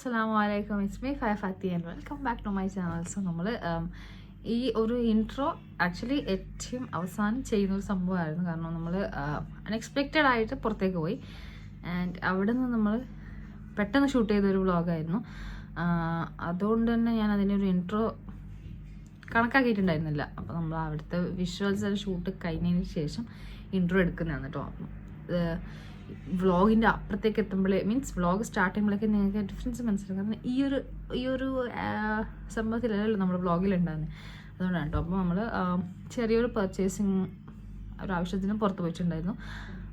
അസ്സാം വലൈക്കും it's me phi Fathi and welcome back to my channel so നമ്മൾ ഈ ഒരു ഇൻട്രോ ആക്ച്വലി ഏറ്റവും അവസാനം ചെയ്യുന്ന ഒരു സംഭവമായിരുന്നു. കാരണം നമ്മൾ അൺഎക്സ്പെക്റ്റഡ് ആയിട്ട് പുറത്തേക്ക് പോയി. ആൻഡ് അവിടെ നിന്ന് നമ്മൾ പെട്ടെന്ന് ഷൂട്ട് ചെയ്തൊരു വ്ളോഗായിരുന്നു അതുകൊണ്ട് തന്നെ ഞാൻ അതിന്റെ ഒരു ഇൻട്രോ കണക്കാക്കിയിട്ടുണ്ടായിരുന്നില്ല. അപ്പോൾ നമ്മൾ അവിടുത്തെ വിഷ്വൽസ് ഷൂട്ട് കഴിഞ്ഞതിന് ശേഷം ഇൻട്രോ എടുക്കുന്നതാണ് കേട്ടോ വ്ളോഗിന്റെ അപ്പുറത്തേക്ക് എത്തുമ്പോഴേ മീൻസ് വ്ളോഗ് സ്റ്റാർട്ട് ചെയ്യുമ്പോഴേക്ക് നിങ്ങൾക്ക് ഡിഫറൻസ് മനസ്സിലാക്കാം കാരണം ഈ ഒരു ഈ ഒരു സംഭവത്തിലല്ലല്ലോ നമ്മൾ വ്ളോഗിലുണ്ടാകുന്നത് അതുകൊണ്ടാണ് കേട്ടോ അപ്പോൾ നമ്മൾ ചെറിയൊരു പർച്ചേസിങ് ഒരു ആവശ്യത്തിന് പുറത്ത് പോയിട്ടുണ്ടായിരുന്നു.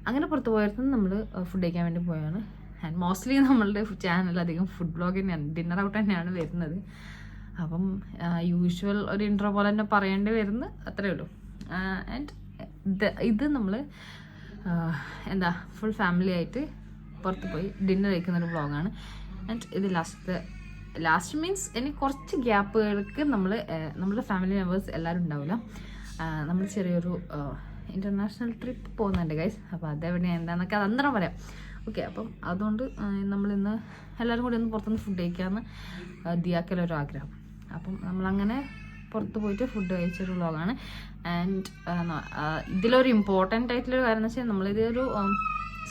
അങ്ങനെ പുറത്ത് പോയിരുന്നു നമ്മൾ ഫുഡ് കഴിക്കാൻ വേണ്ടി പോയാണ്. ആൻഡ് മോസ്റ്റ്ലി നമ്മളുടെ ചാനൽ അധികം ഫുഡ് ബ്ലോഗ് തന്നെയാണ് ഡിന്നർ ഔട്ട് തന്നെയാണ് വരുന്നത്. അപ്പം യൂഷ്വൽ ഒരു ഇൻട്രോ പോലെ തന്നെ പറയേണ്ടി വരുന്നത് അത്രയേ ഉള്ളൂ. ആൻഡ് ഇത് നമ്മൾ എന്താ ഫുൾ ഫാമിലി ആയിട്ട് പുറത്ത് പോയി ഡിന്നർ കഴിക്കുന്ന ഒരു വ്ളോഗാണ് ആൻഡ് ഇത് ലാസ്റ്റ് ലാസ്റ്റ് മീൻസ് ഇനി കുറച്ച് ഗ്യാപ്പുകൾക്ക് നമ്മൾ നമ്മുടെ ഫാമിലി മെമ്പേഴ്സ് എല്ലാവരും ഉണ്ടാവില്ല. നമ്മൾ ചെറിയൊരു ഇന്റർനാഷണൽ ട്രിപ്പ് പോകുന്നുണ്ട് ഗൈസ് അപ്പോൾ അതെവിടെ എന്താണെന്നൊക്കെ അത് അന്നേരം പറയാം. ഓക്കെ അപ്പം അതുകൊണ്ട് നമ്മളിന്ന് എല്ലാവരും കൂടി ഒന്ന് പുറത്തുനിന്ന് ഫുഡ് കഴിക്കാമെന്ന് ദിയാക്കലൊരു ആഗ്രഹം. അപ്പം നമ്മളങ്ങനെ പുറത്ത് പോയിട്ട് ഫുഡ് കഴിച്ചൊരു വ്ളോഗാണ് ആൻഡ് ഇതിലൊരു ഇമ്പോർട്ടന്റ് ആയിട്ടുള്ളൊരു കാര്യം എന്ന് വെച്ചാൽ നമ്മളിതൊരു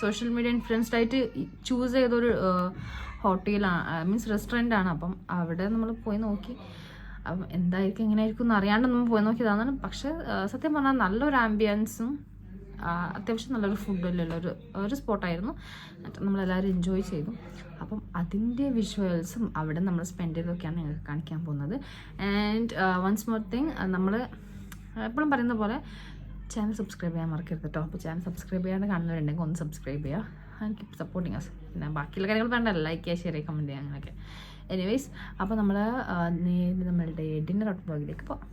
സോഷ്യൽ മീഡിയ ഇൻഫ്ലുവൻസ്ഡ് ആയിട്ട് ചൂസ് ചെയ്തൊരു ഹോട്ടലാണ് മീൻസ് റെസ്റ്റോറന്റ് ആണ്. അപ്പം അവിടെ നമ്മൾ പോയി നോക്കി. അപ്പം എന്തായിരിക്കും എങ്ങനെയായിരിക്കും എന്ന് അറിയാണ്ട് നമ്മൾ പോയി നോക്കിയതാണ്. പക്ഷേ സത്യം പറഞ്ഞാൽ നല്ലൊരു ആംബിയൻസും അത്യാവശ്യം നല്ലൊരു ഫുഡിലുള്ള ഒരു ഒരു സ്പോട്ടായിരുന്നു നമ്മളെല്ലാവരും എൻജോയ് ചെയ്തു. അപ്പം അതിന്റെ വിഷ്വൽസും അവിടെ നമ്മൾ സ്പെൻഡ് ചെയ്തൊക്കെയാണ് ഞങ്ങൾക്ക് കാണിക്കാൻ പോകുന്നത്. ആൻഡ് വൺസ് മോർ തിങ് നമ്മൾ എപ്പോഴും പറയുന്ന പോലെ ചാനൽ സബ്സ്ക്രൈബ് ചെയ്യാൻ മറക്കരുത് കേട്ടോ അപ്പോൾ ചാനൽ സബ്സ്ക്രൈബ് ചെയ്യാണ്ട് കാണുന്നവരുണ്ടെങ്കിൽ ഒന്ന് സബ്സ്ക്രൈബ് ചെയ്യുക. ആൻഡ് കീപ് സപ്പോർട്ടിങ് അസ് പിന്നെ ബാക്കിയുള്ള കാര്യങ്ങൾ വേണ്ട ലൈക്ക് ചെയ്യുക ഷെയർ ചെയ്യുക കമന്റ് ചെയ്യുക അങ്ങനെയൊക്കെ. എനിവേയ്സ് അപ്പോൾ നമ്മൾ നമ്മളുടെ ഡിന്നർ ഔട്ട് ബ്ലോഗിലേക്ക് പോകാം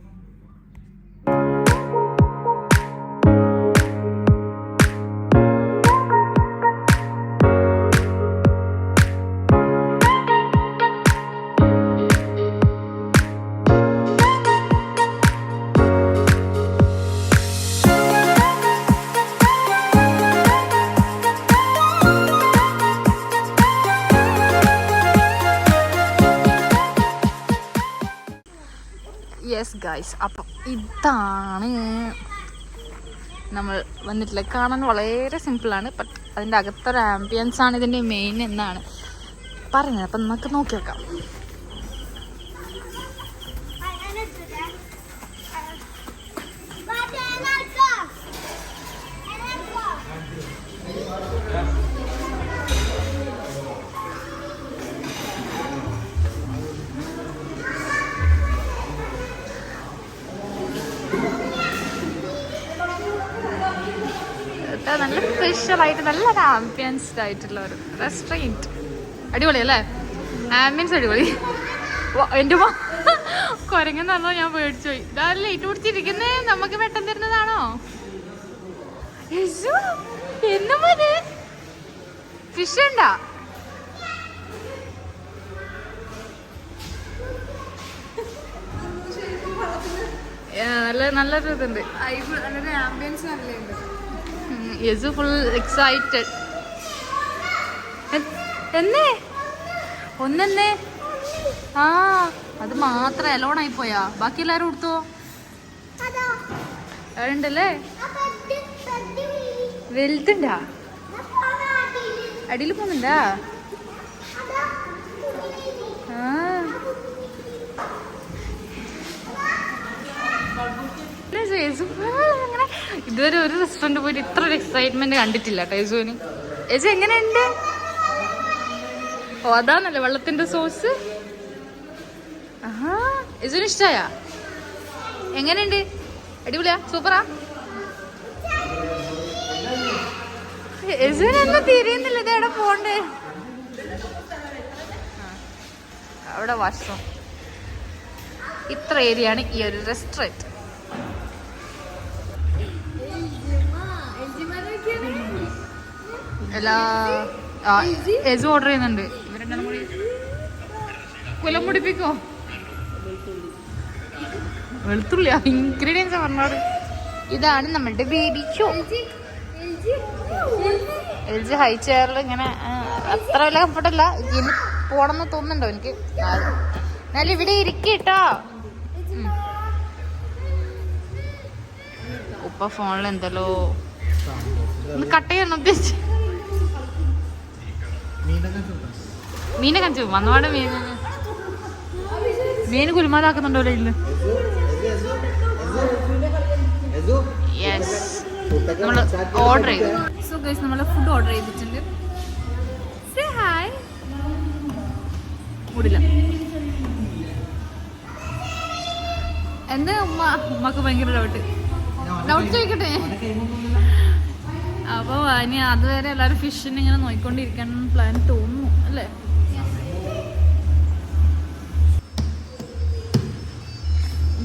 യെസ് ഗൈസ് അപ്പം ഇതാണ് നമ്മൾ വന്നിട്ടില്ല കാണാൻ വളരെ സിമ്പിളാണ് ബട്ട് അതിന്റെ അകത്തൊരു ആംബിയൻസ് ഇതിന്റെ മെയിൻ എന്നാണ്. പറഞ്ഞത്. അപ്പം നമുക്ക് നോക്കി വെക്കാം. സ്പെഷ്യൽ ആയിട്ട് നല്ലൊരു ആംബിയൻസ്ഡ് ആയിട്ടുള്ള ഒരു റെസ്റ്റോറന്റ് അടിപൊളി അല്ലേ? ആംബിയൻസ് അടിപൊളി. എന്റെ കുരങ്ങെന്ന് പറഞ്ഞാൽ ഞാൻ പേടിച്ചു പോയി. ഇതാ ലൈറ്റ് പിടിച്ചിരിക്കുന്നേ? നമുക്ക് പെട്ടെന്ന് തരുന്നതാണോ? മോനെ. ഫിഷ് ഉണ്ടാ? നല്ല നല്ലൊരു ഇതുണ്ട്. ആംബിയൻസ് നല്ലുണ്ട് യസു ഫുൾ എക്സൈറ്റഡ് എന്നേ? ഒന്നെന്നേ? ആ അത് മാത്രം അലോണായി ആയി പോയാ ബാക്കി എല്ലാരും കൊടുത്തോ ഉണ്ടല്ലേ? വലുതുണ്ടാ? അടിയിൽ പോകുന്നുണ്ടാ? ഇതുവരെ ഒരു റെസ്റ്റോറന്റ് പോയിട്ട് ഇത്ര ഒരു എക്സൈറ്റ്മെന്റ് കണ്ടിട്ടില്ല കേട്ടോ ഏജു എങ്ങനെയുണ്ട്? ഓ അതാണല്ലേ വെള്ളത്തിന്റെ സോസ് ആഹാ യജുവിന് ഇഷ്ടായ? എങ്ങനെയുണ്ട്? അടിപൊളിയാ? സൂപ്പറാ? തിരിയുന്നില്ല? ഇത് എവിടെ പോണ്ടേ അവിടെ വാഷ്റൂം. ഇത്ര ഏരിയയാണ് ഈ ഒരു റെസ്റ്റോറന്റ് എല്ലാ എസ് ഓർഡർ ചെയ്യുന്നുണ്ട്. ഇവരെന്താണ് കൂടി കുലം മുടിപ്പിക്കോ? വെളുത്തുള്ളി ഇൻഗ്രീഡിയൻസ് പറഞ്ഞോട് ഇതാണ് നമ്മളുടെ ബേബി ഷോ എൽ ജി ഹൈ ചെയറിൽ ഇങ്ങനെ അത്ര വലിയ കംഫർട്ടല്ല ഇനി പോണെന്ന് തോന്നുന്നുണ്ടോ എനിക്ക്? എന്നാലും ഇവിടെ ഇരിക്കട്ടോ ഉപ്പ ഫോണിൽ എന്തല്ലോ കട്ട് ചെയ്യണം ഉദ്ദേശിച്ചു മീനെ കഞ്ചു വന്നപാട് മീൻ മീൻ കുരുമാതാക്കുന്നുണ്ടോ ഇല്ല? യെസ് നമ്മൾ ഓർഡർ ചെയ്തു. സോ ഗൈസ് നമ്മൾ ഫുഡ് ഓർഡർ ചെയ്തിട്ടുണ്ട്. Hi hi. മൂടില്ല. എന്താ ഉമ്മ ഉമ്മക്ക് ഭയങ്കര ഡൗട്ട് ഡൗട്ട് ചോദിക്കട്ടെ അപ്പൊ ഇനി അതുവരെ എല്ലാവരും ഫിഷിനെ ഇങ്ങനെ നോക്കിക്കൊണ്ടിരിക്കാൻ പ്ലാൻ തോന്നുന്നു അല്ലേ?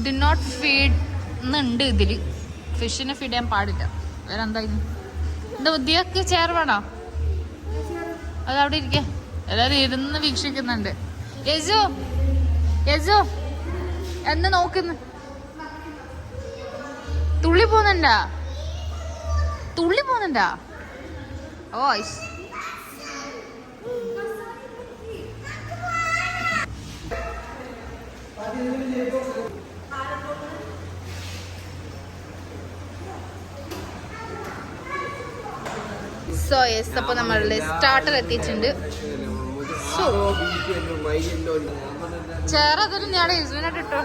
ഡി നോട്ട് ഫീഡ് എന്നുണ്ട് ഇതിൽ ഫിഷിനെ ഫീഡ് ചെയ്യാൻ പാടില്ല. വേറെ എന്തായിരുന്നു എന്താ ബുദ്ധിയൊക്കെ ചെയർ വേണോ അത് അവിടെ ഇരിക്കേ. എല്ലാരും ഇരുന്ന് വീക്ഷിക്കുന്നുണ്ട്. യജു യജു എന്ന് നോക്കുന്നു തുള്ളി പോകുന്നുണ്ടാ? തുള്ളി പോകുന്നുണ്ടാ? ഓ. സോ യെസ് അപ്പോൾ നമ്മളുടെ സ്റ്റാർട്ടർ എത്തിയിട്ടുണ്ട്. സോ ചേറതൊരു ഞാൻ യജുവിനായിട്ട് ഇട്ടോ?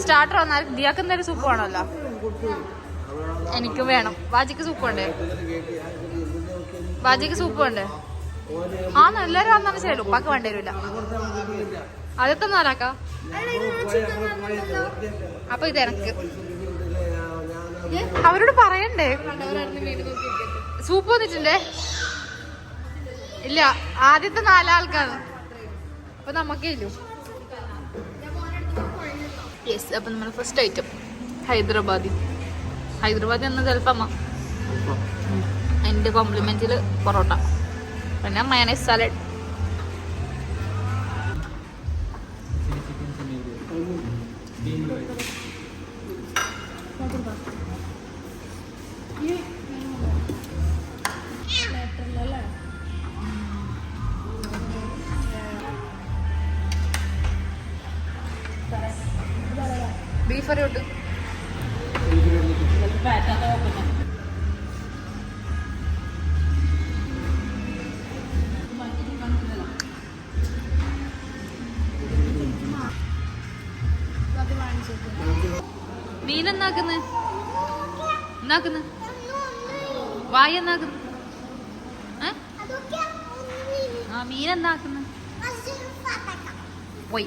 സ്റ്റാർട്ടർ വന്നാൽ ദിയാക്ക് എന്തായാലും സൂപ്പ് വേണമല്ലോ. എനിക്ക് വേണം. വാജിക്ക് സൂപ്പ് വേണ്ടേ? വാജിക്ക് സൂപ്പ് വേണ്ടേ? ആ എല്ലാരും വന്നാൽ ശരി ഉപ്പാക്ക് വേണ്ടി വരില്ല അതൊക്കെ നാലാക്ക അപ്പൊ ഇത് എനക്ക്. അവരോട് പറയണ്ടേ? സൂപ്പ് വന്നിട്ടില്ലേ ഇല്ല ആദ്യത്തെ നാലാൾക്കാണ്. അപ്പൊ നമുക്കേ ഇല്ലു യെസ് അപ്പൊ നമ്മൾ ഫസ്റ്റ് ഐറ്റം ഹൈദരാബാദി. ഹൈദരാബാദി എന്ന ചിലപ്പമ്മ എന്റെ കോംപ്ലിമെന്റിൽ പൊറോട്ട. പിന്നെ മയനൈസ് സാലഡ് ബീഫ് അറിയോട്ട് മീൻ എന്നാക്കുന്ന് എന്നാക്കുന്ന് വായ എന്നാക്കുന്നു? ആ മീൻ പോയി.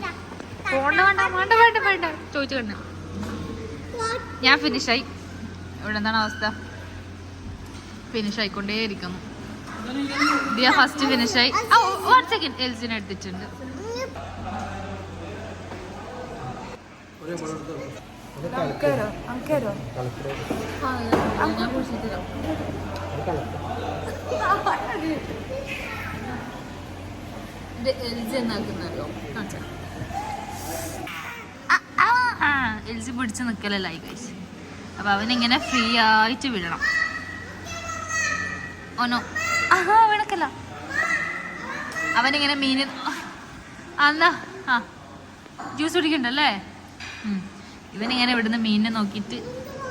പോണ്ട വേണ്ട വേണ്ട വേണ്ട. വേണ്ട ചോദിച്ചു കണ്ട ഞാൻ ഫിനിഷായി ഇവിടെ എന്താണ് അവസ്ഥ? ഫിനിഷ് ആയിക്കൊണ്ടേ ഇരിക്കുന്നു ദിയ ഫസ്റ്റ് ഫിനിഷായി വൺ സെക്കൻഡ് എൽസിനെ എടുത്തിട്ടുണ്ട്. ഇത് എൽസി എന്നാക്കുന്നല്ലോ. എൽസി പിടിച്ച് നിൽക്കലല്ലായി കഴിച്ച് അപ്പൊ അവനിങ്ങനെ ഫ്രീ ആയിട്ട് വിടണം. ഓനോ ആഹാ വിണക്കല്ല അവനിങ്ങനെ മീൻ എന്നാ ആ ജ്യൂസ് കുടിക്കണ്ടല്ലേ. ഇവനിങ്ങനെ ഇവിടുന്ന് മീനിനെ നോക്കിയിട്ട്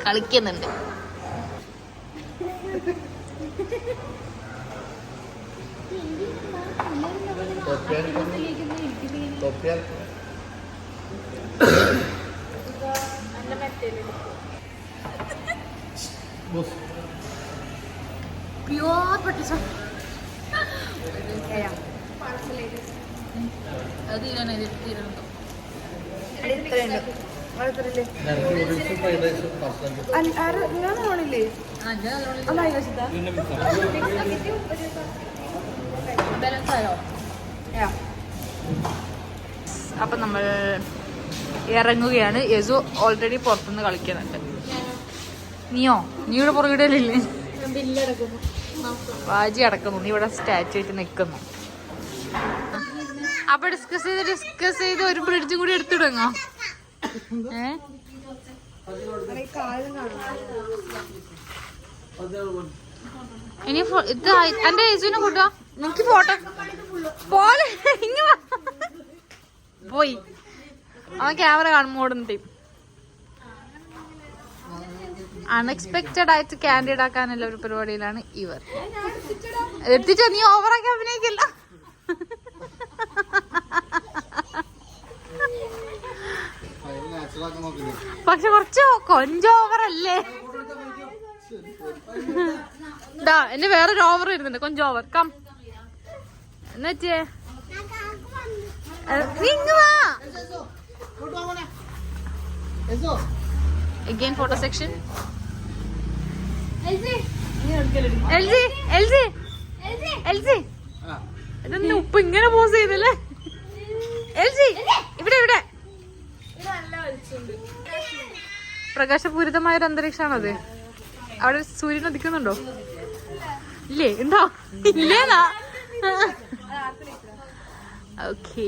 കളിക്കുന്നുണ്ട്. പ്യൂർ അത് ഇത് തീരണോ അപ്പം നമ്മൾ ഇറങ്ങുകയാണ്. യസു ഓൾറെഡി പുറത്തുനിന്ന് കളിക്കുന്നുണ്ട്. നീയോ? നീയുടെ ഇവിടെ പുറകിടലില്ലേ? വാജി അടക്കുന്നു. നീ ഇവിടെ സ്റ്റാച്ചു ആയിട്ട് നിൽക്കുന്നു അപ്പൊ ഡിസ്കസ് ചെയ്ത് ഡിസ്കസ് ചെയ്ത് ഒരു ബ്രിഡ്ജും കൂടി എടുത്തു ഏ? ഇനി ഇത് എന്റെ യേശുവിനെ കൂട്ടോ നിനക്ക് ഫോട്ടോ പോലെ. പോയി. അവൻ ക്യാമറ കാണുമ്പോൾ ഓടുന്ന ടീം അൺഎക്സ്പെക്റ്റഡ് ആയിട്ട് ക്യാൻഡിഡ് ആക്കാനുള്ള ഒരു പരിപാടിയിലാണ് ഇവർ. എത്തിച്ചോ നീ ഓവറാക്കി അഭിനയിക്കില്ല. പക്ഷെ കുറച്ച് കൊഞ്ച ഓവറല്ലേ ഡാ എന്റെ വേറൊരു ഓവർ വരുന്നുണ്ട്. കൊഞ്ച ഓവർ കം എന്നുവെച്ചേ വാ. Again photo section. LC. LC എൽസി. ഇതെന്താ ഉപ്പ് ഇങ്ങനെ പോസ് ചെയ്തല്ലേ? എൽസി ഇവിടെ ഇവിടെ. പ്രകാശപൂരിതമായ ഒരു അന്തരീക്ഷമാണത്. അവിടെ സൂര്യൻ ഉദിക്കുന്നുണ്ടോ? ഇല്ലേ? ഉണ്ടോ? ഇല്ലേന്നാ? ഓക്കേ